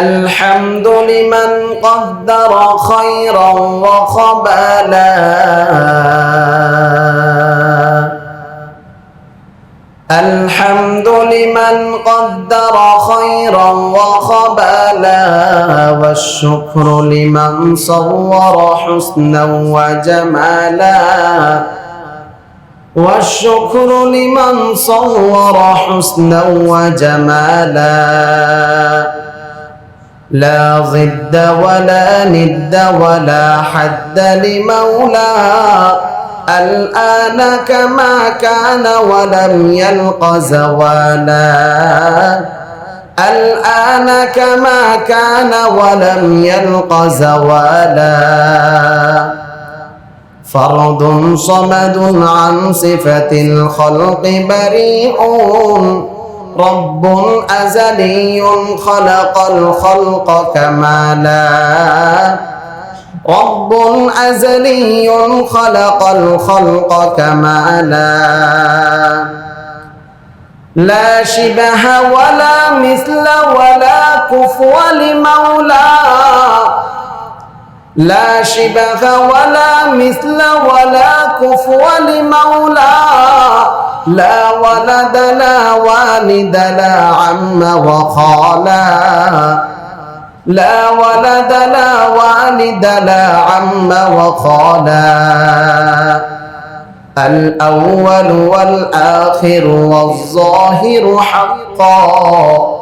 الحمد لمن قدر خيرا وخبلا الحمد لمن قدر خيرا وخبلا والشكر لمن صور حسنا وجمالا. والشكر لمن صور حسنا وجمالا. لا ضد ولا ند ولا حد لمولاه الآن كما كان ولم يلق زوالا. الآن كما كان ولم يلق زوالا. فرد صمد عن صفة الخلق بريء. رب أزلي خلق الخلق كمالا رب أزلي خلق الخلق كمالا لا شبه ولا مثل ولا كفو لمولى. لا شبه ولا مثل ولا كفو لمولى. لا ولد لا والد لا عم وخالا. لا ولد لا والد لا عم وخالا. الأول والآخر والظاهر حقا.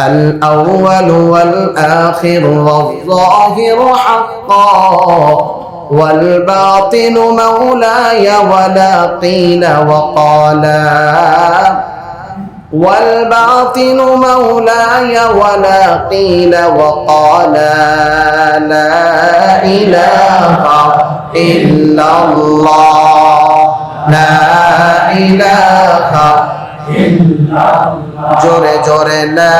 الأول والآخر والظاهر حقا. والباطن مولاي ولا قيل وقالا والباطن مولاي ولا قيل وقال. لا إله إلا الله. لا إله إلا الله. لا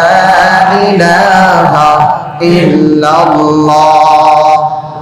إله إلا الله.